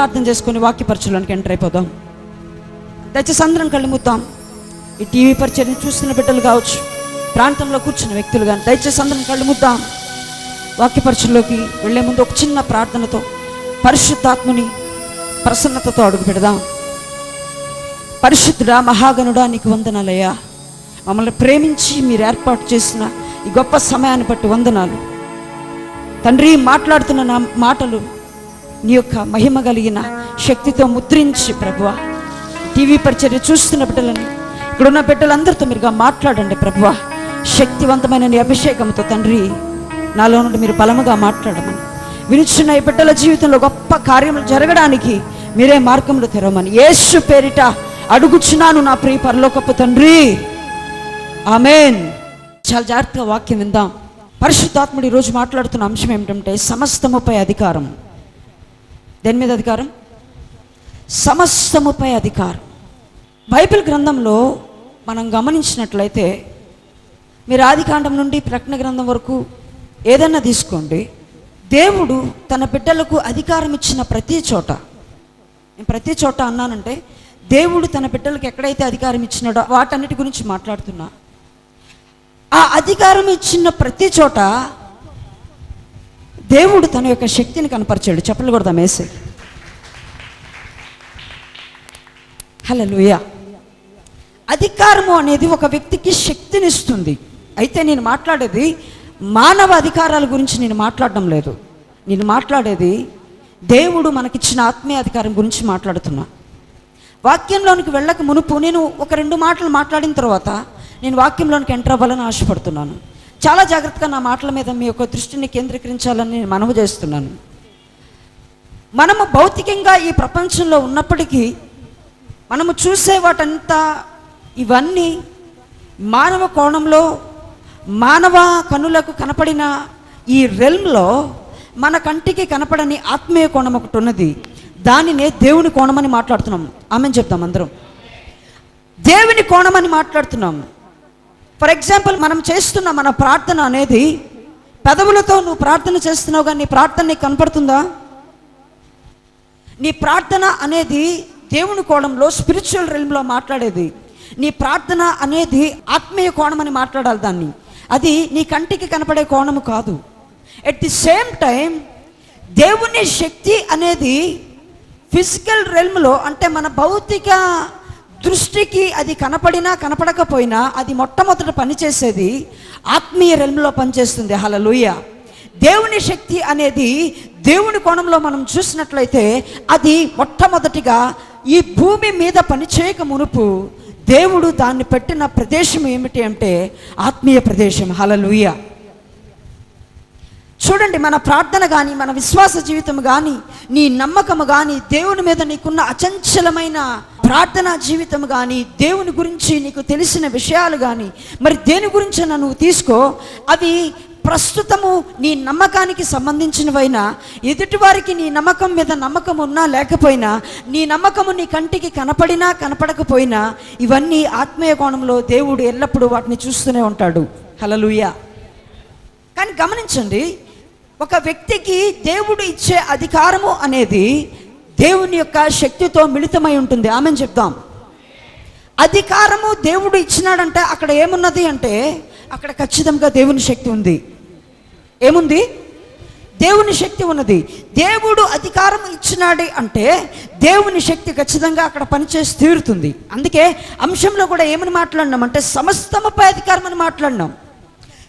చిన్న ప్రార్థన చేసుకొని వాక్యపరచులోనికి ఎంటర్ అయిపోదాం. దయచేసి అందరం కళ్ళు ఈ టీవీ పరిచయం చూస్తున్న బిడ్డలు కావచ్చు ప్రాంతంలో కూర్చున్న వ్యక్తులు కానీ దయచేసి అందరం కళ్ళు ముద్దాం. వాక్యపరచుల్లోకి వెళ్ళే ముందు ఒక చిన్న ప్రార్థనతో పరిశుద్ధాత్ముని ప్రసన్నతతో అడుగు పెడదాం. పరిశుద్ధుడా మహాగణుడా నీకు వందనాలయ్యా. మమ్మల్ని ప్రేమించి మీరు ఏర్పాటు చేసిన ఈ గొప్ప సమయాన్ని బట్టి వందనాలు. తండ్రి మాట్లాడుతున్న నా మాటలు నీ యొక్క మహిమ కలిగిన శక్తితో ముద్రించి ప్రభువ. టీవీ పరిచర్య చూస్తున్న బిడ్డలని ఇక్కడున్న బిడ్డలందరితో మీరుగా మాట్లాడండి ప్రభువ. శక్తివంతమైన నీ అభిషేకంతో తండ్రి నాలో నుండి మీరు బలముగా మాట్లాడమని. వినిచున్న ఈ బిడ్డల జీవితంలో గొప్ప కార్యములు జరగడానికి మీరే మార్గంలో తెరవమని. యేసు పేరిట అడుగుచున్నాను నా ప్రియ పరలోకపు తండ్రి. ఆమెన్. చాలా జాగ్రత్తగా వాక్యం విందాం. పరిశుద్ధాత్ముడు ఈరోజు మాట్లాడుతున్న అంశం ఏమిటంటే సమస్తముపై అధికారం దేని మీద అధికారం? సమస్తముపై అధికారం. బైబిల్ గ్రంథంలో మనం గమనించినట్లయితే మీరు ఆదికాండం నుండి ప్రకటన గ్రంథం వరకు ఏదన్నా తీసుకోండి. దేవుడు తన బిడ్డలకు అధికారం ఇచ్చిన ప్రతి చోట నేను ప్రతి చోట అన్నానంటే దేవుడు తన బిడ్డలకు ఎక్కడైతే అధికారం ఇచ్చినాడో వాటన్నిటి గురించి మాట్లాడుతున్నా. ఆ అధికారం ఇచ్చిన ప్రతి చోట దేవుడు తన యొక్క శక్తిని కనపరిచాడు. చెప్పలు కొడదాం వేసే హలో అధికారము అనేది ఒక వ్యక్తికి శక్తినిస్తుంది అయితే నేను మాట్లాడేది మానవ అధికారాల గురించి నేను మాట్లాడడం లేదు. నేను మాట్లాడేది దేవుడు మనకిచ్చిన ఆత్మీయ అధికారం గురించి మాట్లాడుతున్నా. వాక్యంలోనికి వెళ్ళక మునుపు నేను ఒక రెండు మాటలు మాట్లాడిన తర్వాత నేను వాక్యంలోనికి ఎంటర్ అవ్వాలని ఆశపడుతున్నాను. చాలా జాగ్రత్తగా నా మాటల మీద మీ యొక్క దృష్టిని కేంద్రీకరించాలని నేను మనవి చేస్తున్నాను. మనము భౌతికంగా ఈ ప్రపంచంలో ఉన్నప్పటికీ మనము చూసే వాటంతా ఇవన్నీ మానవ కోణంలో మానవ కనులకు కనపడిన ఈ రెల్మ్లో మన కంటికి కనపడని ఆత్మీయ కోణం ఒకటి ఉన్నది. దానినే దేవుని కోణమని మాట్లాడుతున్నాం. ఆమె చెప్తాం అందరం. దేవుని కోణమని మాట్లాడుతున్నాం. ఫర్ ఎగ్జాంపుల్ మనం చేస్తున్న మన ప్రార్థన అనేది పెదవులతో నువ్వు ప్రార్థన చేస్తున్నావు కానీ నీ ప్రార్థన నీకు కనపడుతుందా? నీ ప్రార్థన అనేది దేవుని కోణంలో స్పిరిచువల్ రెల్మ్లో మాట్లాడేది. నీ ప్రార్థన అనేది ఆత్మీయ కోణం అని మాట్లాడాలి దాన్ని. అది నీ కంటికి కనపడే కోణము కాదు. ఎట్ ది సేమ్ టైం దేవుని శక్తి అనేది ఫిజికల్ రెల్మ్లో అంటే మన భౌతిక దృష్టికి అది కనపడినా కనపడకపోయినా అది మొట్టమొదట పనిచేసేది ఆత్మీయ రెల్మ్లో పనిచేస్తుంది. హలలుయ దేవుని శక్తి అనేది దేవుని కోణంలో మనం చూసినట్లయితే అది మొట్టమొదటిగా ఈ భూమి మీద పనిచేయక మునుపు దేవుడు దాన్ని పెట్టిన ప్రదేశం ఏమిటి అంటే ఆత్మీయ ప్రదేశం. హలలుయ చూడండి మన ప్రార్థన కానీ మన విశ్వాస జీవితం కానీ నీ నమ్మకము కానీ దేవుని మీద నీకున్న అచంచలమైన ప్రార్థనా జీవితం కానీ దేవుని గురించి నీకు తెలిసిన విషయాలు కానీ మరి దేని గురించి నువ్వు తీసుకో. అవి ప్రస్తుతము నీ నమ్మకానికి సంబంధించినవైనా ఎదుటివారికి నీ నమ్మకం మీద నమ్మకం ఉన్నా లేకపోయినా నీ నమ్మకము నీ కంటికి కనపడినా కనపడకపోయినా ఇవన్నీ ఆత్మీయ కోణంలో దేవుడు ఎల్లప్పుడూ వాటిని చూస్తూనే ఉంటాడు. హలలుయ కానీ గమనించండి ఒక వ్యక్తికి దేవుడు ఇచ్చే అధికారము అనేది దేవుని యొక్క శక్తితో మిళితమై ఉంటుంది. ఆమెను చెప్దాం. అధికారము దేవుడు ఇచ్చినాడంటే అక్కడ ఏమున్నది అంటే అక్కడ ఖచ్చితంగా దేవుని శక్తి ఉంది. ఏముంది? దేవుని శక్తి ఉన్నది. దేవుడు అధికారం ఇచ్చినాడు అంటే దేవుని శక్తి ఖచ్చితంగా అక్కడ పనిచేసి తీరుతుంది. అందుకే అంశంలో కూడా ఏమని మాట్లాడినాం అంటే సమస్తముపై అధికారం అని మాట్లాడినాం.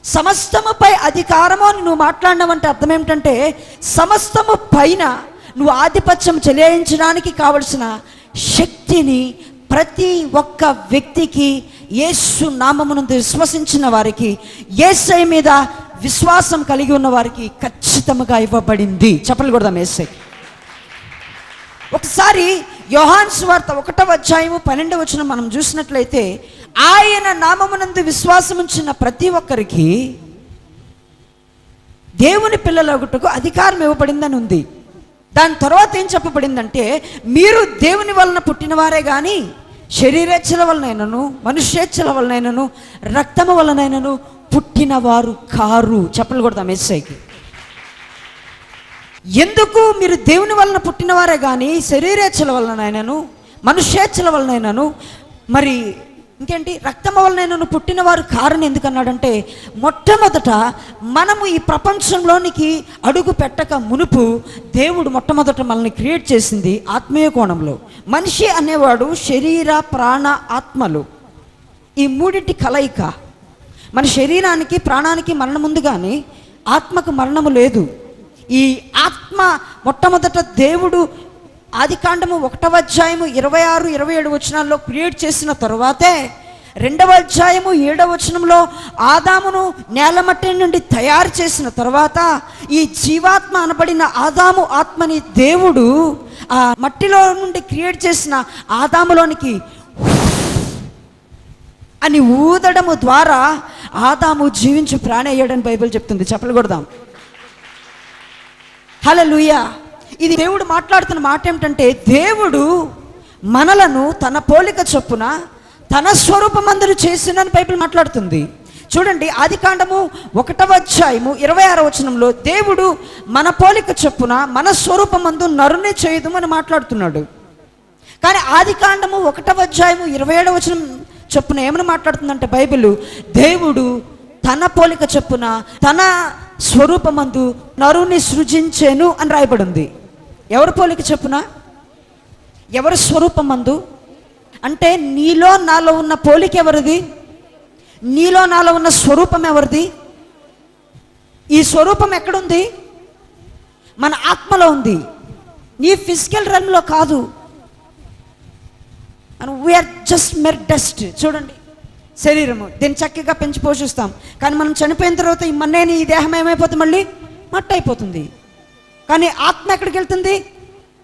సమస్తముపై అధికారము అని నువ్వు మాట్లాడినావు అంటే అర్థం ఏమిటంటే సమస్తము పైన నువ్వు ఆధిపత్యం చెలాయించడానికి కావలసిన శక్తిని ప్రతి ఒక్క వ్యక్తికి యేసు నామమునందు విశ్వసించిన వారికి ఏసై మీద విశ్వాసం కలిగి ఉన్న వారికి ఖచ్చితంగా ఇవ్వబడింది. చెప్పలు కూడా ఏసై ఒకసారి యోహాన్ స్వార్త ఒకటవ అధ్యాయము పన్నెండవ వచ్చిన మనం చూసినట్లయితే ఆయన నామమునందు విశ్వాసం ఉంచిన ప్రతి ఒక్కరికి దేవుని పిల్లలగుటకు అధికారం ఇవ్వబడిందని ఉంది దాని తర్వాత ఏం చెప్పబడిందంటే మీరు దేవుని వలన పుట్టినవారే కానీ శరీరేచ్ఛల వలనైనను మనుష్యేచ్ఛల వలనైనను రక్తము వలనైనను పుట్టినవారు కారు. చెప్పలు కొడదాం ఎస్ఐకి ఎందుకు మీరు దేవుని వలన పుట్టినవారే కానీ శరీరేచ్ఛల వలనైనను మనుష్యేచ్ఛల వలనైనను మరి ఇంకేంటి? రక్తం నేను పుట్టినవారు కారణం ఎందుకన్నాడంటే మొట్టమొదట మనము ఈ ప్రపంచంలోనికి అడుగు పెట్టక మునుపు దేవుడు మొట్టమొదట మనల్ని క్రియేట్ చేసింది ఆత్మీయ కోణంలో. మనిషి అనేవాడు శరీర ప్రాణ ఆత్మలు. ఈ మూడింటి కలయిక. మన శరీరానికి ప్రాణానికి మరణం ఉంది కానీ ఆత్మకు మరణము లేదు. ఈ ఆత్మ మొట్టమొదట దేవుడు ఆదికాండము ఒకటవ అధ్యాయము ఇరవై ఆరు ఇరవై ఏడు వచనాల్లో క్రియేట్ చేసిన తరువాతే రెండవ అధ్యాయము ఏడవ వచనంలో ఆదామును నేలమట్టి నుండి తయారు చేసిన తర్వాత ఈ జీవాత్మ అనబడిన ఆదాము ఆత్మని దేవుడు ఆ మట్టిలో నుండి క్రియేట్ చేసిన ఆదాములోనికి అని ఊదడము ద్వారా ఆదాము జీవించి ప్రాణి అయ్యాడని బైబిల్ చెప్తుంది. చెప్పలు కొడదాం. లూయా ఇది దేవుడు మాట్లాడుతున్న మాట ఏమిటంటే దేవుడు మనలను తన పోలిక చొప్పున తన స్వరూపమందరు చేసిందని బైబిల్ మాట్లాడుతుంది. చూడండి ఆది కాండము ఒకటవ అధ్యాయము ఇరవై ఆరో వచనంలో దేవుడు మన పోలిక చొప్పున మన స్వరూపమందు నరుని చేయదు అని మాట్లాడుతున్నాడు. కానీ ఆది కాండము ఒకటవ అధ్యాయము ఇరవై ఏడవ వచనం చొప్పున ఏమని మాట్లాడుతుందంటే బైబిల్ దేవుడు తన పోలిక చొప్పున తన స్వరూపమందు నరుని సృజించేను అని రాయబడి ఉంది ఎవరి పోలిక చెప్పున? ఎవరి స్వరూపమందు అంటే నీలో నాలో ఉన్న పోలిక ఎవరిది? నీలో నాలో ఉన్న స్వరూపం ఎవరిది? ఈ స్వరూపం ఎక్కడుంది? మన ఆత్మలో ఉంది. నీ ఫిజికల్ రన్లో కాదు. And we are just mere dust చూడండి. శరీరము. దీన్ని చక్కగా పెంచి పోషిస్తాం. కానీ మనం చనిపోయిన తర్వాత ఈ మన్నేని ఈ దేహం ఏమైపోతుంది మళ్ళీ? మట్టి అయిపోతుంది కానీ ఆత్మ ఎక్కడికి వెళ్తుంది?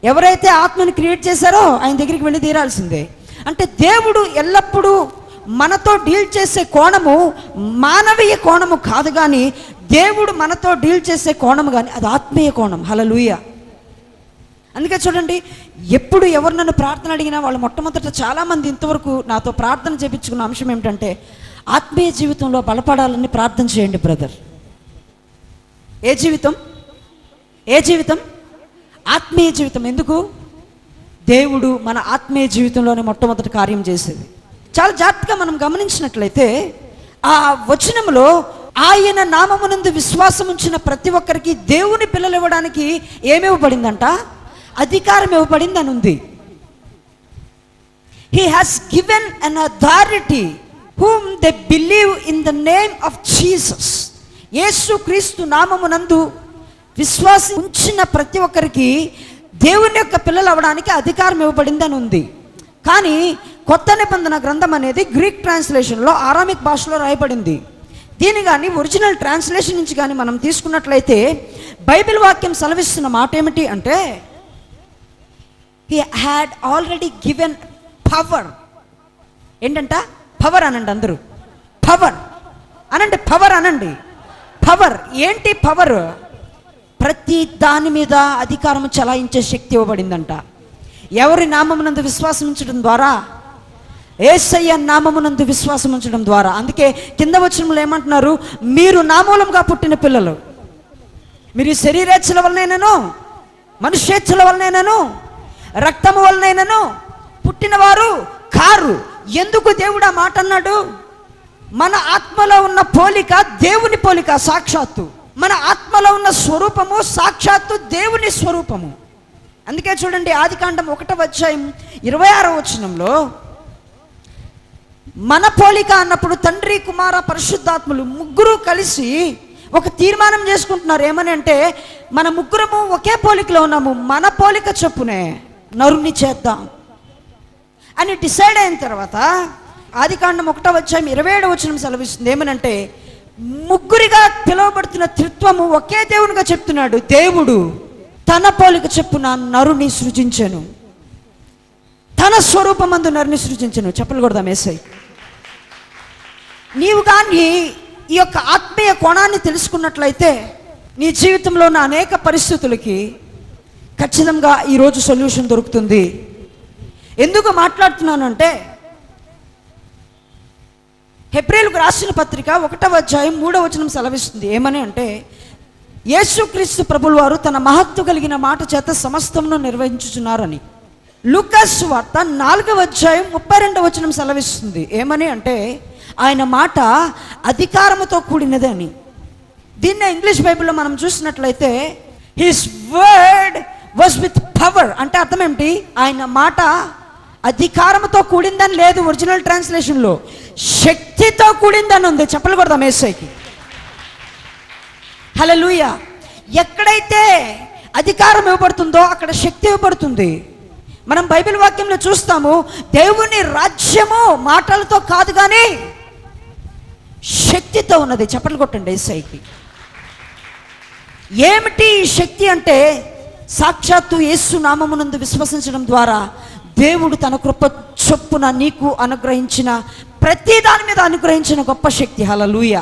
ఎవరైతే ఆత్మని క్రియేట్ చేశారో ఆయన దగ్గరికి వెళ్ళి తీరాల్సిందే. అంటే దేవుడు ఎల్లప్పుడూ మనతో డీల్ చేసే కోణము మానవీయ కోణము కాదు కానీ దేవుడు మనతో డీల్ చేసే కోణము కానీ అది ఆత్మీయ కోణం. హలలుయ అందుకే చూడండి ఎప్పుడు ఎవరు నన్ను ప్రార్థన అడిగినా వాళ్ళు మొట్టమొదట చాలామంది ఇంతవరకు నాతో ప్రార్థన చేపించుకున్న అంశం ఏమిటంటే ఆత్మీయ జీవితంలో బలపడాలని ప్రార్థన చేయండి బ్రదర్. ఏ జీవితం? ఏ జీవితం? ఆత్మీయ జీవితం. ఎందుకు? దేవుడు మన ఆత్మీయ జీవితంలోనే మొట్టమొదటి కార్యం చేసేది. చాలా జాగ్రత్తగా మనం గమనించినట్లయితే ఆ వచనంలో ఆయన నామమునందు విశ్వాసం ఉంచిన ప్రతి ఒక్కరికి దేవుని పిల్లలు ఇవ్వడానికి ఏమివ్వబడిందంట అధికారం ఇవ్వబడింది అని ఉంది. He has given an authority whom they believe in the name of Jesus యేసు క్రీస్తు నామమునందు విశ్వాసం ఉంచిన ప్రతి ఒక్కరికి దేవుని యొక్క పిల్లలు అవడానికి అధికారం ఇవ్వబడిందని ఉంది. కానీ కొత్త నిబంధన గ్రంథం అనేది గ్రీక్ ట్రాన్స్లేషన్లో ఆరామిక్ భాషలో రాయబడింది. దీని కానీ ఒరిజినల్ ట్రాన్స్లేషన్ నుంచి కానీ మనం తీసుకున్నట్లయితే బైబిల్ వాక్యం సెలవిస్తున్న మాట ఏమిటి అంటే he had already given power ఏంటంట? పవర్ అనండి అందరూ. పవర్ అనండి పవర్ అనండి. పవర్ ఏంటి? పవర్ ప్రతి దాని మీద అధికారం చలాయించే శక్తి ఇవ్వబడిందంట. ఎవరి నామమునందు విశ్వాసం ఉంచడం ద్వారా ఏసయ్య నామమునందు విశ్వాసం ఉంచడం ద్వారా. అందుకే కింద వచ్చినములు ఏమంటున్నారు? మీరు నామూలంగా పుట్టిన పిల్లలు. మీరు శరీరేచ్ఛల వలనైనాను మనుష్యేచ్ఛల వలనైనాను రక్తము వలనైనాను పుట్టినవారు కారు. ఎందుకు దేవుడు ఆ మాట అన్నాడు? మన ఆత్మలో ఉన్న పోలిక దేవుని పోలిక సాక్షాత్తు. మన ఆత్మలో ఉన్న స్వరూపము సాక్షాత్తు దేవుని స్వరూపము. అందుకే చూడండి ఆదికాండం ఒకటవ అధ్యాయం ఇరవై ఆరో వచనంలో మన పోలిక అన్నప్పుడు తండ్రి కుమార పరిశుద్ధాత్ములు ముగ్గురు కలిసి ఒక తీర్మానం చేసుకుంటున్నారు. ఏమని అంటే మన ముగ్గురము ఒకే పోలికలో ఉన్నాము మన పోలిక చొప్పునే నరుణ్ణి చేద్దాం అని డిసైడ్ అయిన తర్వాత ఆదికాండం ఒకటో అధ్యాయం ఇరవై ఏడవ వచనం సెలవిస్తుంది. ఏమనంటే ముగ్గురిగా పిలువబడుతున్న త్రిత్వము ఒకే దేవునిగా చెప్తున్నాడు. దేవుడు తన పోలిక చెప్పున నరుని సృజించను. తన స్వరూపమందు నరుని సృజించను. చెప్పలు కొడదాం ఏసై. నీవు కానీ ఈ యొక్క ఆత్మీయ కోణాన్ని తెలుసుకున్నట్లయితే నీ జీవితంలో ఉన్న అనేక పరిస్థితులకి ఖచ్చితంగా ఈరోజు సొల్యూషన్ దొరుకుతుంది. ఎందుకు మాట్లాడుతున్నానంటే హెబ్రేలకు రాసిన పత్రిక ఒకటవ అధ్యాయం మూడవ వచనం సెలవిస్తుంది. ఏమని అంటే యేసుక్రీస్తు ప్రభుల వారు తన మహత్తు కలిగిన మాట చేత సమస్తమును నిర్వహించుచున్నారని. లూకాస్ వార్త నాలుగవ అధ్యాయం ముప్పై రెండవ వచనం సెలవిస్తుంది. ఏమని అంటే ఆయన మాట అధికారముతో కూడినదని దీన్నే ఇంగ్లీష్ బైబిల్లో మనం చూసినట్లయితే his word was with power. అంటే అర్థం ఏమిటి? ఆయన మాట అధికారంతో కూడిందని లేదు ఒరిజినల్ ట్రాన్స్లేషన్లో. శక్తితో కూడిందని ఉంది. చెప్పలు కొడదాం ఏసైకి. లూయ ఎక్కడైతే అధికారం ఇవ్వబడుతుందో అక్కడ శక్తి ఇవ్వబడుతుంది. మనం బైబిల్ వాక్యంలో చూస్తాము దేవుని రాజ్యము మాటలతో కాదు కానీ శక్తితో ఉన్నది. చెప్పలు కొట్టండి ఏసైకి. ఏమిటి ఈ శక్తి అంటే సాక్షాత్తు యేసు నామమునందు విశ్వసించడం ద్వారా దేవుడు తన కృప చొప్పున నీకు అనుగ్రహించిన ప్రతి దాని మీద అనుగ్రహించిన గొప్ప శక్తి. హలలుయ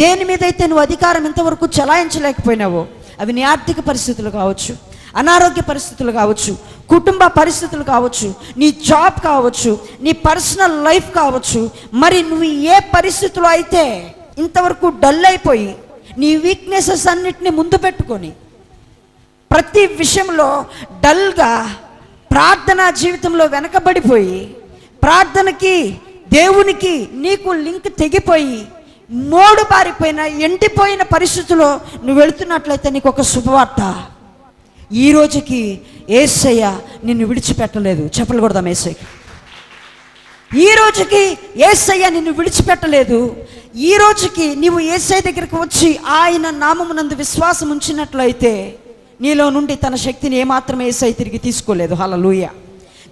దేని మీద అయితే నువ్వు అధికారం ఇంతవరకు చలాయించలేకపోయినావో అవి నీ ఆర్థిక పరిస్థితులు కావచ్చు అనారోగ్య పరిస్థితులు కావచ్చు కుటుంబ పరిస్థితులు కావచ్చు నీ జాబ్ కావచ్చు నీ పర్సనల్ లైఫ్ కావచ్చు మరి నువ్వు ఏ పరిస్థితులు అయితే ఇంతవరకు డల్ అయిపోయి నీ వీక్నెసెస్ అన్నిటిని ముందు పెట్టుకొని ప్రతి విషయంలో డల్గా ప్రార్థన జీవితంలో వెనకబడిపోయి ప్రార్థనకి దేవునికి నీకు లింక్ తెగిపోయి మోడు బారిపోయిన ఎండిపోయిన పరిస్థితిలో నువ్వు వెళుతున్నట్లయితే నీకు ఒక శుభవార్త. ఈ రోజుకి ఏసయ్య నిన్ను విడిచిపెట్టలేదు. చెప్పలు కొడదాం ఏసయ్యకి. ఈ రోజుకి ఏసయ్య నిన్ను విడిచిపెట్టలేదు. ఈ రోజుకి నీవు ఏసై దగ్గరికి వచ్చి ఆయన నామమునందు విశ్వాసం ఉంచినట్లయితే నీలో నుండి తన శక్తిని ఏమాత్రమే ఏసై తిరిగి తీసుకోలేదు. హలలుయ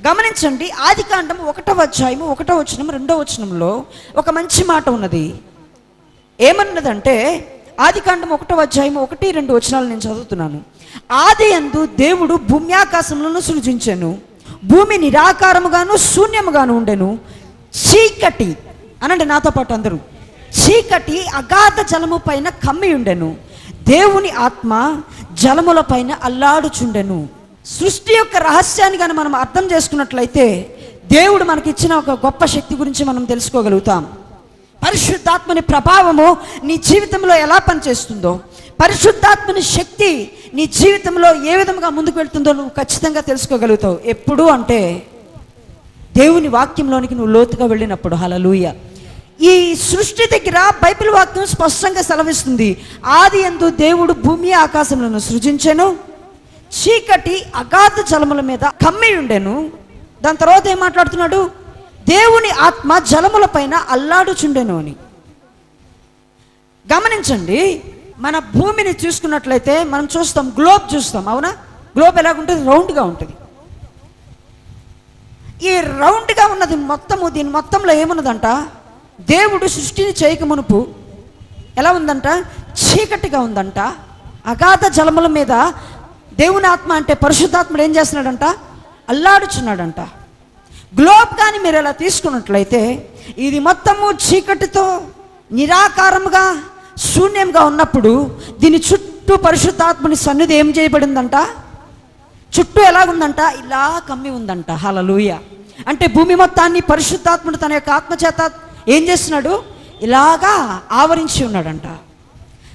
గమనించండి ఆది కాండం ఒకటో అధ్యాయము ఒకటో వచనం రెండో వచనంలో ఒక మంచి మాట ఉన్నది. ఏమన్నదంటే ఆది కాండం ఒకటో అధ్యాయం ఒకటి రెండు వచనాలు నేను చదువుతున్నాను. ఆది అందు దేవుడు భూమి ఆకాశములను సృజించాను భూమి నిరాకారముగాను శూన్యముగాను ఉండెను. చీకటి అనండి నాతో పాటు అందరూ చీకటి అగాధ జలము పైన కమ్మి ఉండెను దేవుని ఆత్మ జలముల పైన అల్లాడుచుండెను. సృష్టి యొక్క రహస్యాన్ని కానీ మనం అర్థం చేసుకున్నట్లయితే దేవుడు మనకి ఇచ్చిన ఒక గొప్ప శక్తి గురించి మనం తెలుసుకోగలుగుతాం. పరిశుద్ధాత్మని ప్రభావము నీ జీవితంలో ఎలా పనిచేస్తుందో పరిశుద్ధాత్మని శక్తి నీ జీవితంలో ఏ విధంగా ముందుకు వెళ్తుందో నువ్వు ఖచ్చితంగా తెలుసుకోగలుగుతావు. ఎప్పుడు అంటే దేవుని వాక్యంలోనికి నువ్వు లోతుగా వెళ్ళినప్పుడు. హలలుయ ఈ సృష్టి దగ్గర బైబిల్ వాక్యం స్పష్టంగా సెలవిస్తుంది. ఆది ఎందు దేవుడు భూమి ఆకాశములను సృజించెను చీకటి అగాధ జలముల మీద కమ్మి ఉండెను. దాని తర్వాత ఏం మాట్లాడుతున్నాడు? దేవుని ఆత్మ జలముల పైన అల్లాడుచుండెను అని. గమనించండి మన భూమిని చూసుకున్నట్లయితే మనం చూస్తాం గ్లోబ్ చూస్తాం అవునా? గ్లోబ్ ఎలాగుంటుంది? రౌండ్గా ఉంటుంది. ఈ రౌండ్గా ఉన్నది మొత్తము దీని మొత్తంలో ఏమున్నదంట? దేవుడు సృష్టిని చేయక మునుపు ఎలా ఉందంట? చీకటిగా ఉందంట. అగాధ జలముల మీద దేవుని ఆత్మ అంటే పరిశుద్ధాత్ముడు ఏం చేస్తున్నాడంట? అల్లాడుచున్నాడంట. గ్లోబ్ కానీ మీరు ఎలా తీసుకున్నట్లయితే ఇది మొత్తము చీకటితో నిరాకారముగా శూన్యంగా ఉన్నప్పుడు దీని చుట్టూ పరిశుద్ధాత్మని సన్నిధి ఏం చేయబడిందంట? చుట్టూ ఎలాగుందంట? ఇలా కమ్మి ఉందంట. హలలుయ అంటే భూమి మొత్తాన్ని పరిశుద్ధాత్ముడు తన యొక్క ఆత్మచేత ఏం చేస్తున్నాడు? ఇలాగా ఆవరించి ఉన్నాడంట.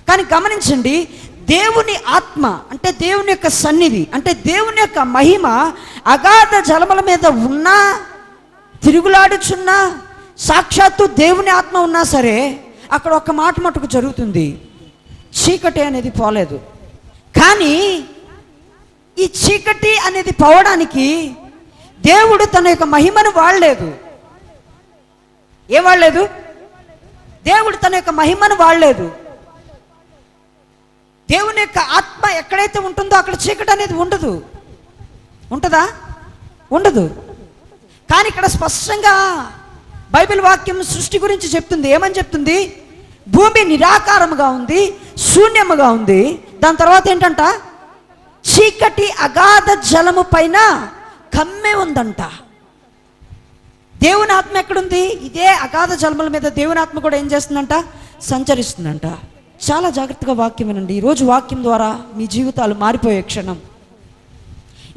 కానీ గమనించండి దేవుని ఆత్మ అంటే దేవుని యొక్క సన్నిధి అంటే దేవుని యొక్క మహిమ అగాధ జలముల మీద ఉన్నా తిరుగులాడుచున్నా సాక్షాత్తు దేవుని ఆత్మ ఉన్నా సరే అక్కడ ఒక మాట మటుకు జరుగుతుంది. చీకటి అనేది పోలేదు. కానీ ఈ చీకటి అనేది పోవడానికి దేవుడు తన యొక్క మహిమను వాడలేదు. ఏం వాడలేదు? దేవుడు తన యొక్క మహిమను వాడలేదు. దేవుని యొక్క ఆత్మ ఎక్కడైతే ఉంటుందో అక్కడ చీకటి అనేది ఉండదు. ఉంటుందా? ఉండదు. కానీ ఇక్కడ స్పష్టంగా బైబిల్ వాక్యం సృష్టి గురించి చెప్తుంది. ఏమని చెప్తుంది? భూమి నిరాకారముగా ఉంది శూన్యముగా ఉంది. దాని తర్వాత ఏంటంట? చీకటి అగాధ జలము పైన కమ్మే ఉందంట. దేవుని ఆత్మ ఎక్కడుంది? ఇదే అగాధ జలముల మీద దేవుని ఆత్మ కూడా ఏం చేస్తుందంట? సంచరిస్తుందంట. చాలా జాగ్రత్తగా వాక్యం వినండి. ఈరోజు వాక్యం ద్వారా మీ జీవితాలు మారిపోయే క్షణం.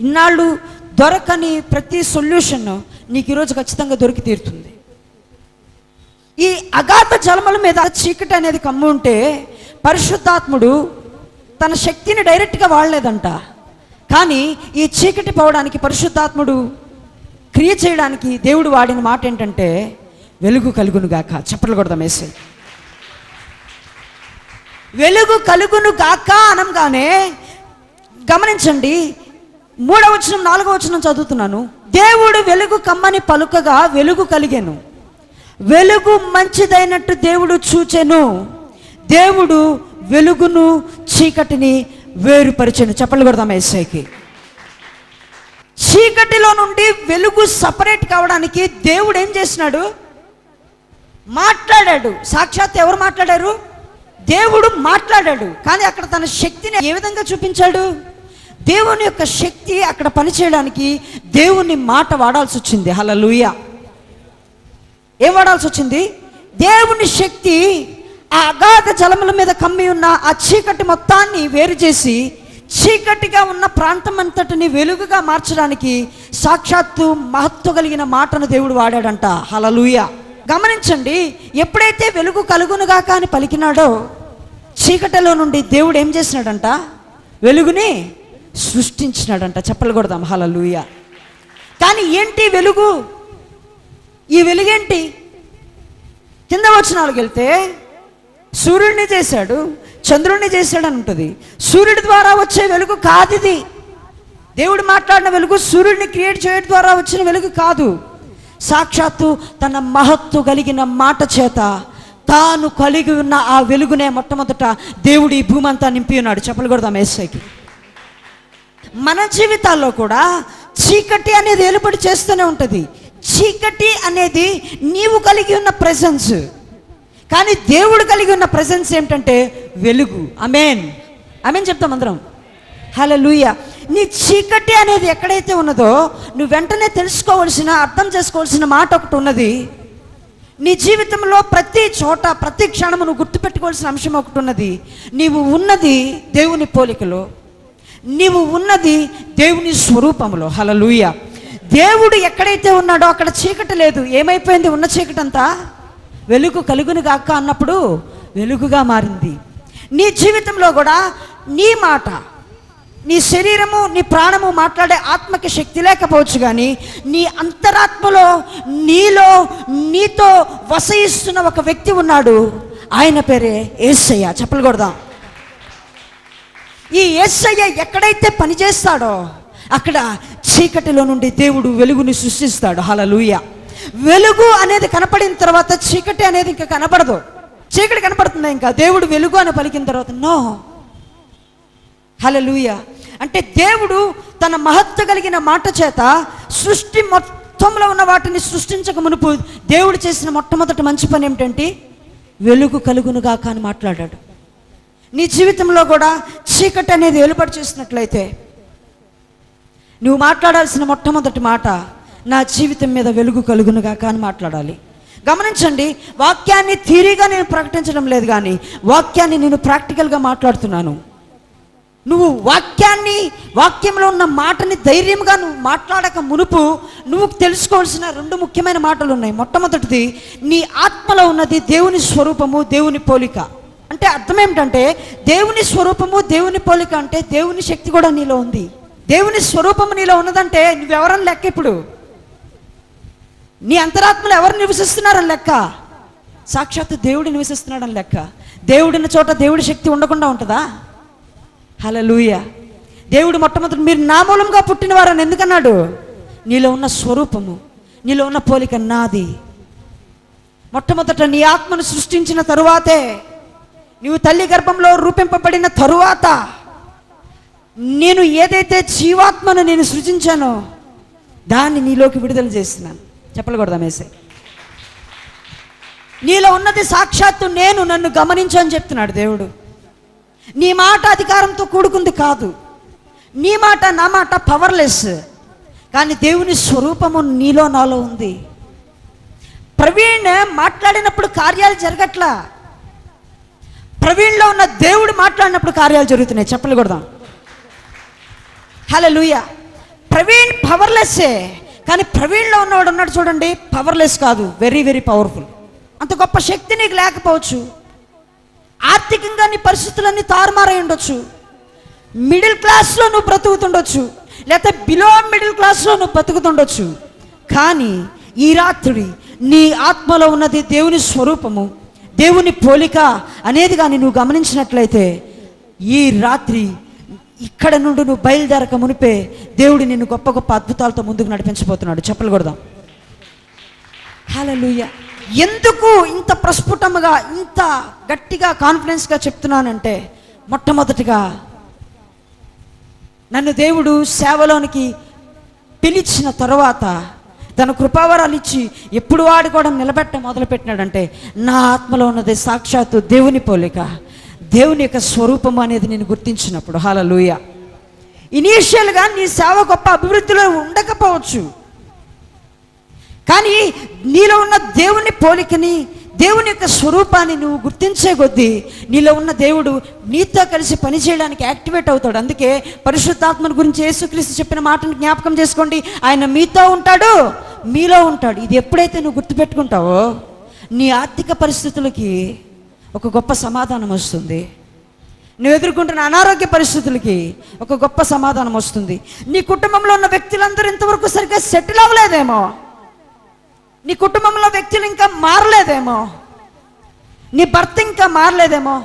ఇన్నాళ్ళు దొరకని ప్రతి సొల్యూషన్ నీకు ఈరోజు ఖచ్చితంగా దొరికి తీరుతుంది. ఈ అగాధ జలముల మీద చీకటి అనేది కమ్ము ఉంటే పరిశుద్ధాత్ముడు తన శక్తిని డైరెక్ట్గా వాడలేదంట. కానీ ఈ చీకటి పోవడానికి పరిశుద్ధాత్ముడు క్రియ చేయడానికి దేవుడు వాడిన మాట ఏంటంటే వెలుగు కలుగును గాక. చెప్పలు కొడదాం వేసే వెలుగు కలుగును గాక అనంగానే గమనించండి మూడవ వచనం నాలుగవ వచనం చదువుతున్నాను. దేవుడు వెలుగు కమ్మని పలుకగా వెలుగు కలిగాను. వెలుగు మంచిదైనట్టు దేవుడు చూచెను. దేవుడు వెలుగును చీకటిని వేరుపరిచెను. చెప్పలు కొడదాం ఏసైకి. చీకటిలో నుండి వెలుగు సపరేట్ కావడానికి దేవుడు ఏం చేసినాడు? మాట్లాడాడు. సాక్షాత్ ఎవరు మాట్లాడారు? దేవుడు మాట్లాడాడు. కానీ అక్కడ తన శక్తిని ఏ విధంగా చూపించాడు? దేవుని యొక్క శక్తి అక్కడ పనిచేయడానికి దేవుని మాట వాడాల్సి వచ్చింది. హలలుయ ఏం వాడాల్సి వచ్చింది? దేవుని శక్తి ఆ అగాధ జలముల మీద కమ్మి ఉన్న ఆ చీకటి మొత్తాన్ని వేరు చేసి చీకటిగా ఉన్న ప్రాంతం అంతటిని వెలుగుగా మార్చడానికి సాక్షాత్తు మహత్వ కలిగిన మాటను దేవుడు వాడాడంట. హలలుయ గమనించండి ఎప్పుడైతే వెలుగు కలుగునుగా అని పలికినాడో చీకటిలో నుండి దేవుడు ఏం చేసినాడంట? వెలుగుని సృష్టించినాడంట. చెప్పలు కొడదాం. హలలుయ కానీ ఏంటి వెలుగు? ఈ వెలుగేంటి? కింద వచనాలకు వెళ్తే సూర్యుడిని చేశాడు చంద్రుడిని చేశాడు అని ఉంటుంది. సూర్యుడి ద్వారా వచ్చే వెలుగు కాదిది. దేవుడు మాట్లాడిన వెలుగు సూర్యుడిని క్రియేట్ చేయడం ద్వారా వచ్చిన వెలుగు కాదు. సాక్షాత్తు తన మహత్తు కలిగిన మాట చేత తాను కలిగి ఉన్న ఆ వెలుగునే మొట్టమొదట దేవుడు ఈ భూమి అంతా నింపి ఉన్నాడు. చెప్పలు కొడదాం ఏసైకి. మన జీవితాల్లో కూడా చీకటి అనేది ఏలుబడి చేస్తూనే ఉంటుంది. చీకటి అనేది నీవు కలిగి ఉన్న ప్రెసెన్స్ కానీ దేవుడు కలిగి ఉన్న ప్రెసెన్స్ ఏమిటంటే వెలుగు. అమేన్ అమేన్ చెప్తాం అందరం. హలో లూయ నీ చీకటి అనేది ఎక్కడైతే ఉన్నదో నువ్వు వెంటనే తెలుసుకోవాల్సిన అర్థం చేసుకోవాల్సిన మాట ఒకటి ఉన్నది. నీ జీవితంలో ప్రతి చోట ప్రతి క్షణము నువ్వు గుర్తుపెట్టుకోవాల్సిన అంశం ఒకటి ఉన్నది. నీవు ఉన్నది దేవుని పోలికలో. నీవు ఉన్నది దేవుని స్వరూపంలో హలలుయ దేవుడు ఎక్కడైతే ఉన్నాడో అక్కడ చీకటి లేదు. ఏమైపోయింది? ఉన్న చీకటి అంతా వెలుగు కలుగును గాక అన్నప్పుడు వెలుగుగా మారింది. నీ జీవితంలో కూడా నీ మాట నీ శరీరము నీ ప్రాణము మాట్లాడే ఆత్మకి శక్తి లేకపోవచ్చు కానీ నీ అంతరాత్మలో నీలో నీతో వసయిస్తున్న ఒక వ్యక్తి ఉన్నాడు. ఆయన పేరే ఏసయ్య. చెప్పలు కొడదాం. ఈ ఏసయ్య ఎక్కడైతే పనిచేస్తాడో అక్కడ చీకటిలో నుండి దేవుడు వెలుగుని సృష్టిస్తాడు. హలలుయ వెలుగు అనేది కనపడిన తర్వాత చీకటి అనేది ఇంకా కనపడదు. చీకటి కనపడుతుంది ఇంకా? దేవుడు వెలుగు అని పలికిన తర్వాత నో. హలో అంటే దేవుడు తన మహత్వ కలిగిన మాట చేత సృష్టి మొత్తంలో ఉన్న వాటిని సృష్టించక మునుపు దేవుడు చేసిన మొట్టమొదటి మంచి పని ఏమిటంటే వెలుగు కలుగునుగా అని మాట్లాడాడు. నీ జీవితంలో కూడా చీకటి అనేది వెలుపడి చేసినట్లయితే నువ్వు మాట్లాడాల్సిన మొట్టమొదటి మాట నా జీవితం మీద వెలుగు కలుగునుగా అని మాట్లాడాలి. గమనించండి వాక్యాన్ని థీరీగా నేను ప్రకటించడం లేదు కానీ వాక్యాన్ని నేను ప్రాక్టికల్గా మాట్లాడుతున్నాను. నువ్వు వాక్యాన్ని వాక్యంలో ఉన్న మాటని ధైర్యంగా నువ్వు మాట్లాడక మునుపు నువ్వు తెలుసుకోవాల్సిన రెండు ముఖ్యమైన మాటలు ఉన్నాయి. మొట్టమొదటిది నీ ఆత్మలో ఉన్నది దేవుని స్వరూపము దేవుని పోలిక. అంటే అర్థం ఏమిటంటే దేవుని స్వరూపము దేవుని పోలిక అంటే దేవుని శక్తి కూడా నీలో ఉంది. దేవుని స్వరూపము నీలో ఉన్నదంటే నువ్వెవరని లెక్క ఇప్పుడు? నీ అంతరాత్మలో ఎవరు నివసిస్తున్నారని లెక్క? సాక్షాత్తు దేవుడు నివసిస్తున్నాడని లెక్క. దేవుడిన చోట దేవుడి శక్తి ఉండకుండా ఉంటుందా? హలలుయ దేవుడు మొట్టమొదటి మీరు నా మూలంగా పుట్టినవారని ఎందుకన్నాడు? నీలో ఉన్న స్వరూపము నీలో ఉన్న పోలిక నాది. మొట్టమొదట నీ ఆత్మను సృష్టించిన తరువాతే నీవు తల్లి గర్భంలో రూపింపబడిన తరువాత నేను ఏదైతే జీవాత్మను నేను సృజించానో దాన్ని నీలోకి విడుదల చేస్తున్నాను. చెప్పకూడదా మేసే నీలో ఉన్నది సాక్షాత్తు నేను నన్ను గమనించని చెప్తున్నాడు దేవుడు. నీ మాట అధికారంతో కూడుకుంది కాదు. నీ మాట నా మాట పవర్లెస్ కానీ దేవుని స్వరూపము నీలో నాలో ఉంది. ప్రవీణ్ మాట్లాడినప్పుడు కార్యాలు జరగట్లా. ప్రవీణ్లో ఉన్న దేవుడు మాట్లాడినప్పుడు కార్యాలు జరుగుతున్నాయి. చెప్పలు కొడదాం. హలో లూయ ప్రవీణ్ పవర్లెస్సే కానీ ప్రవీణ్లో ఉన్నవాడు ఉన్నాడు చూడండి పవర్లెస్ కాదు వెరీ వెరీ పవర్ఫుల్ అంత గొప్ప శక్తి నీకు లేకపోవచ్చు. ఆర్థికంగా నీ పరిస్థితులన్నీ తారుమారై ఉండొచ్చు. మిడిల్ క్లాస్లో నువ్వు బ్రతుకుతుండొచ్చు. లేకపోతే బిలో మిడిల్ క్లాస్లో నువ్వు బ్రతుకుతుండొచ్చు. కానీ ఈ రాత్రి నీ ఆత్మలో ఉన్నది దేవుని స్వరూపము దేవుని పోలిక అనేది కానీ నువ్వు గమనించినట్లయితే ఈ రాత్రి ఇక్కడ నుండి నువ్వు బయలుదేరక మునిపే దేవుడు నిన్ను గొప్ప గొప్ప అద్భుతాలతో ముందుకు నడిపించబోతున్నాడు. చెప్పలు కొడదాం. హల్లెలూయా. ఎందుకు ఇంత ప్రస్ఫుటముగా ఇంత గట్టిగా కాన్ఫిడెన్స్గా చెప్తున్నానంటే మొట్టమొదటిగా నన్ను దేవుడు సేవలోనికి పిలిచిన తర్వాత తన కృపావరాలు ఇచ్చి ఎప్పుడు వాడుకోవడం నిలబెట్ట మొదలుపెట్టినాడంటే నా ఆత్మలో ఉన్నది సాక్షాత్తు దేవుని పోలిక. దేవుని యొక్క స్వరూపం అనేది నేను గుర్తించినప్పుడు లూయ ఇనీషియల్గా నీ సేవ గొప్ప అభివృద్ధిలో ఉండకపోవచ్చు. కానీ నీలో ఉన్న దేవుని పోలికని దేవుని యొక్క స్వరూపాన్ని నువ్వు గుర్తించే కొద్దీ నీలో ఉన్న దేవుడు నీతో కలిసి పనిచేయడానికి యాక్టివేట్ అవుతాడు. అందుకే పరిశుద్ధాత్మను గురించి యేసుక్రీస్తు చెప్పిన మాటను జ్ఞాపకం చేసుకోండి. ఆయన మీతో ఉంటాడు మీలో ఉంటాడు. ఇది ఎప్పుడైతే నువ్వు గుర్తుపెట్టుకుంటావో నీ ఆర్థిక పరిస్థితులకి ఒక గొప్ప సమాధానం వస్తుంది. నువ్వు ఎదుర్కొంటున్న అనారోగ్య పరిస్థితులకి ఒక గొప్ప సమాధానం వస్తుంది. నీ కుటుంబంలో ఉన్న వ్యక్తులందరూ ఇంతవరకు సరిగ్గా సెటిల్ అవ్వలేదేమో. నీ కుటుంబంలో వ్యక్తులు ఇంకా మారలేదేమో. నీ భర్త ఇంకా మారలేదేమో.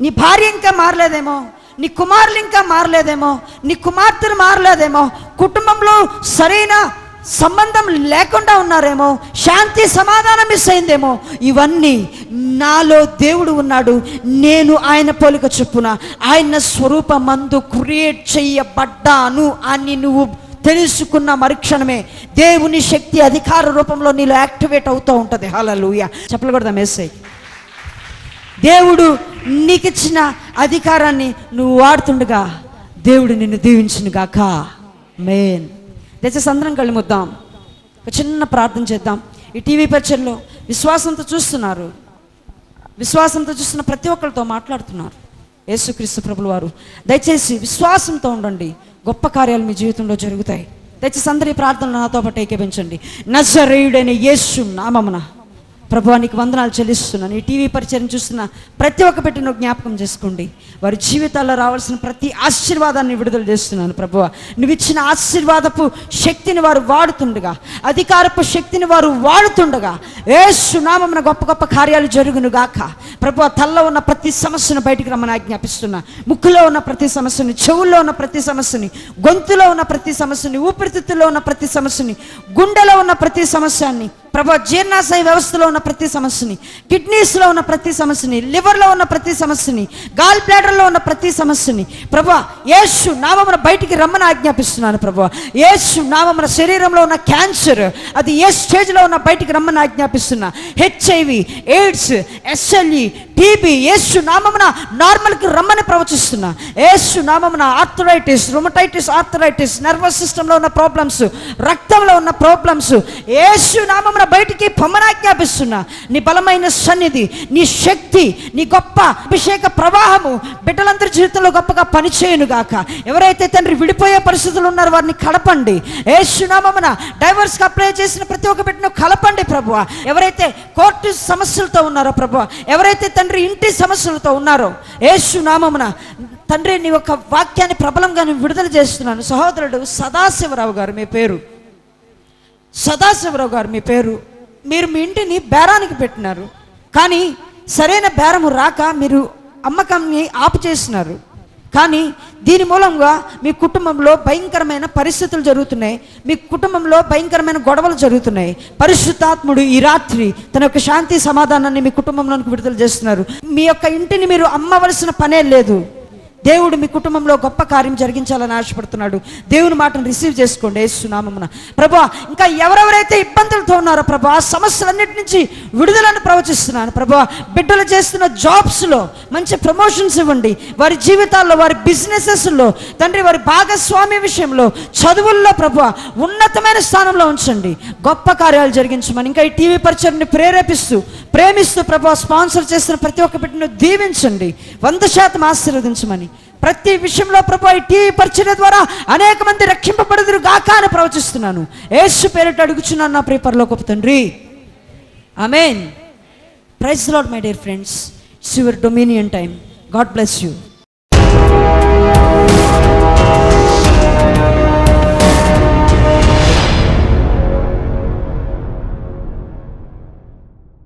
నీ భార్య ఇంకా మారలేదేమో. నీ కుమారులు ఇంకా మారలేదేమో. నీ కుమార్తెలు మారలేదేమో. కుటుంబంలో సరైన సంబంధం లేకుండా ఉన్నారేమో శాంతి సమాధానం మిస్ అయిందేమో ఇవన్నీ నాలో దేవుడు ఉన్నాడు నేను ఆయన పోలిక చొప్పున ఆయన స్వరూపమందు క్రియేట్ చెయ్యబడ్డాను అని నువ్వు తెలుసుకున్న మరుక్షణమే దేవుని శక్తి అధికార రూపంలో నీలో యాక్టివేట్ అవుతూ ఉంటుంది. హలలుయ చెప్పలు కూడా దేవుడు నీకు ఇచ్చిన అధికారాన్ని నువ్వు వాడుతుండగా దేవుడు నిన్ను దీవించును గాక మెయిన్ దయచేసి అందరం కళ్ళుముద్దాం ఒక చిన్న ప్రార్థన చేద్దాం. ఈ టీవీ పరిచయంలో విశ్వాసంతో చూస్తున్నారు. విశ్వాసంతో చూస్తున్న ప్రతి ఒక్కరితో మాట్లాడుతున్నారు. యేసుక్రీస్తు ప్రభులు వారు. దయచేసి విశ్వాసంతో ఉండండి. గొప్ప కార్యాలు మీ జీవితంలో జరుగుతాయి. దయచేసి అందరి ప్రార్థనలు నాతో పాటు ఏకేపించండి నజరేయుడైన యేసు నామమున. ప్రభు నీకు వందనాలు చెల్లిస్తున్నాను. ఈ టీవీ పరిచయం చూస్తున్న ప్రతి ఒక్క పెట్టిన జ్ఞాపకం చేసుకోండి. వారి జీవితాల్లో రావాల్సిన ప్రతి ఆశీర్వాదాన్ని విడుదల చేస్తున్నాను ప్రభు నువ్వు ఇచ్చిన ఆశీర్వాదపు శక్తిని వారు వాడుతుండగా అధికారపు శక్తిని వారు వాడుతుండగా ఏ నామమున గొప్ప గొప్ప కార్యాలు జరుగును గాక. ప్రభు తల్లో ఉన్న ప్రతి సమస్యను బయటికి రమ్మని ఆజ్ఞాపిస్తున్నా. ముక్కులో ఉన్న ప్రతి సమస్యని చెవుల్లో ఉన్న ప్రతి సమస్యని గొంతులో ఉన్న ప్రతి సమస్యని ఊపిరితిత్తులో ఉన్న ప్రతి సమస్యని గుండెలో ఉన్న ప్రతి సమస్యని ప్రభా జీర్ణాశయ వ్యవస్థలో ఉన్న ప్రతి సమస్యని కిడ్నీస్లో ఉన్న ప్రతి సమస్యని లివర్లో ఉన్న ప్రతి సమస్యని గాల్ బ్లాడర్లో ఉన్న ప్రతి సమస్యని ప్రభా యేసు నామమున బయటికి రమ్మని ఆజ్ఞాపిస్తున్నాను ప్రభా. యేసు నామమున శరీరంలో ఉన్న క్యాన్సర్ అది ఏ స్టేజ్లో ఉన్న బయటికి రమ్మని ఆజ్ఞాపిస్తున్నా. హెచ్ఐవి ఎయిడ్స్ ఎస్ఎల్ఈ టీబీ యేసు నామమున నార్మల్కి రమ్మని ప్రవచిస్తున్నా. యేసు నామమున ఆర్థరైటిస్ రుమటైటిస్ ఆర్థరైటిస్ నర్వస్ సిస్టంలో ఉన్న ప్రాబ్లమ్స్ రక్తంలో ఉన్న ప్రాబ్లమ్స్ యేసు నామమున బయటికి పొమ్మనాజ్ఞాపిస్తున్నా. నీ బలమైన సన్నిధి నీ శక్తి నీ గొప్ప అభిషేక ప్రవాహము బిడ్డలందరి జీవితంలో గొప్పగా పనిచేయను గాక. ఎవరైతే తండ్రి విడిపోయే పరిస్థితులు ఉన్నారో వారిని కలపండి. యేసు నామమున డైవర్స్కి అప్లై చేసిన ప్రతి ఒక్క బిడ్డను కలపండి ప్రభు ఎవరైతే కోర్టు సమస్యలతో ఉన్నారో ప్రభు ఎవరైతే తండ్రి ఇంటి సమస్యలతో ఉన్నారో యేసు నామమున తండ్రి నీ యొక్క వాక్యాన్ని ప్రబలంగా నేను విడుదల చేస్తున్నాను. సహోదరుడు సదాశివరావు గారు మీ పేరు. సదాశివరావు గారు మీ పేరు. మీరు మీ ఇంటిని బేరానికి పెట్టినారు. కానీ సరైన బేరము రాక మీరు అమ్మకాన్ని ఆపు చేసినారు కానీ దీని మూలంగా మీ కుటుంబంలో భయంకరమైన పరిస్థితులు జరుగుతున్నాయి. మీ కుటుంబంలో భయంకరమైన గొడవలు జరుగుతున్నాయి. పరిశుద్ధాత్ముడు ఈ రాత్రి తన యొక్క శాంతి సమాధానాన్ని మీ కుటుంబంలోనికి విడుదల చేస్తున్నారు. మీ యొక్క ఇంటిని మీరు అమ్మవలసిన పనే లేదు. దేవుడు మీ కుటుంబంలో గొప్ప కార్యం జరిగించాలని ఆశపడుతున్నాడు. దేవుని మాటను రిసీవ్ చేసుకోండి. ఏసునామమున ప్రభా ఇంకా ఎవరెవరైతే ఇబ్బందులతో ఉన్నారో ప్రభా ఆ సమస్యలన్నిటి నుంచి విడుదలను ప్రవచిస్తున్నాను. ప్రభా బిడ్డలు చేస్తున్న జాబ్స్లో మంచి ప్రమోషన్స్ ఇవ్వండి. వారి జీవితాల్లో వారి బిజినెసెస్లో తండ్రి వారి భాగస్వామ్య విషయంలో చదువుల్లో ప్రభా ఉన్నతమైన స్థానంలో ఉంచండి. గొప్ప కార్యాలు జరిగించమని ఇంకా ఈ టీవీ పరిచయని ప్రేరేపిస్తూ ప్రేమిస్తూ ప్రభా స్పాన్సర్ చేస్తున్న ప్రతి ఒక్క బిడ్డను దీవించండి. వంద శాతం ఆశీర్వదించమని. ప్రతి విషయంలో ప్రభు టీ పరిచయ ద్వారా అనేక మంది రక్షింపబడదురు గాక అని ప్రవచిస్తున్నాను. యేసు పేరిట అడుగుచున్నాను నా పేపర్లో గొప్ప తండ్రి. Amen praise Lord my dear friends. It's your dominion time God bless you.